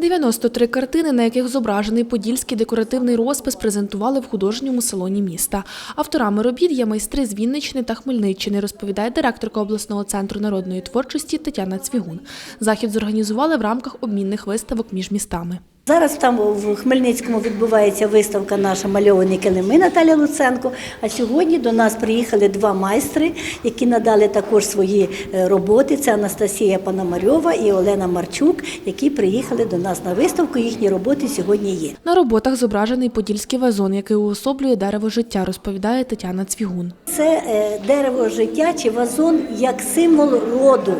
93 картини, на яких зображений подільський декоративний розпис, презентували в художньому салоні міста. Авторами робіт є майстри з Вінниччини та Хмельниччини, розповідає директорка обласного центру народної творчості Тетяна Цвігун. Захід зорганізували в рамках обмінних виставок між містами. Зараз там в Хмельницькому відбувається виставка наша мальовані килими Наталя Луценко. А сьогодні до нас приїхали два майстри, які надали також свої е, роботи. Це Анастасія Пономарьова і Олена Марчук, які приїхали до нас на виставку. Їхні роботи сьогодні є. На роботах зображений подільський вазон, який уособлює дерево життя, розповідає Тетяна Цвігун. Це е, дерево життя чи вазон як символ роду.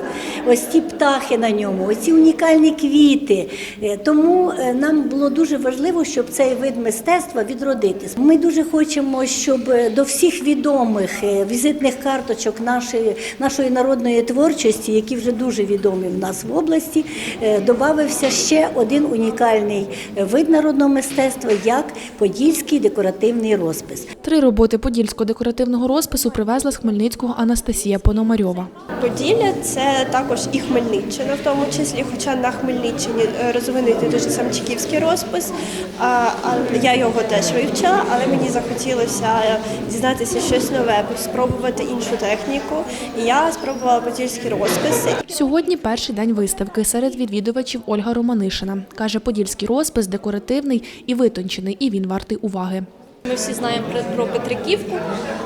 Ось ці птахи на ньому, ось ці унікальні квіти. Е, Тому нам було дуже важливо, щоб цей вид мистецтва відродитись. Ми дуже хочемо, щоб до всіх відомих е, візитних карточок нашої, нашої народної творчості, які вже дуже відомі в нас в області, е, додався ще один унікальний е, вид народного мистецтва, як подільський декоративний розпис. Три роботи подільського декоративного розпису привезла з Хмельницького Анастасія Пономарьова. Поділля це також і Хмельниччина, в тому числі, хоча на Хмельниччині розвинутий дуже самчиківський розпис. А, я його теж вивчила, але мені захотілося дізнатися щось нове, спробувати іншу техніку. І я спробувала подільський розпис. Сьогодні перший день виставки. Серед відвідувачів Ольга Романишина. Каже, подільський розпис декоративний і витончений, і він вартий уваги. Ми всі знаємо про- Петриківку,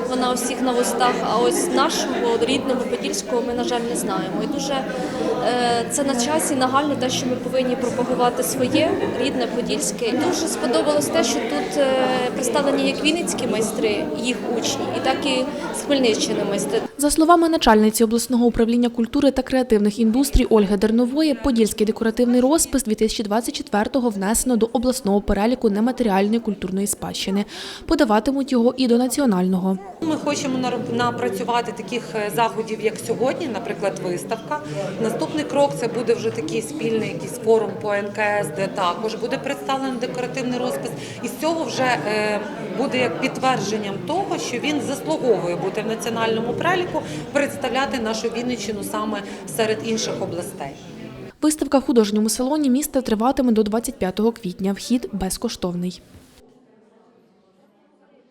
вона у всіх на вустах, а ось нашого рідного Подільського ми, на жаль, не знаємо. І дуже е, це на часі нагально те, що ми повинні пропагувати своє рідне Подільське. І дуже сподобалось те, що тут е, представлені як вінницькі майстри, їх учні, і так і з Хмельниччини майстри. За словами начальниці обласного управління культури та креативних індустрій Ольги Дернової, подільський декоративний розпис 2024-го внесено до обласного переліку нематеріальної культурної спадщини. Подаватимуть його і до національного. Ми хочемо напрацювати таких е, заходів, як сьогодні, наприклад, виставка. Наступний крок це буде вже такий спільний якийсь форум по НКС, де також буде представлений декоративний розпис. І з цього вже е, буде як підтвердженням того, що він заслуговує бути в національному переліку, представляти нашу Вінниччину саме серед інших областей. Виставка в художньому салоні міста триватиме до 25 квітня. Вхід безкоштовний.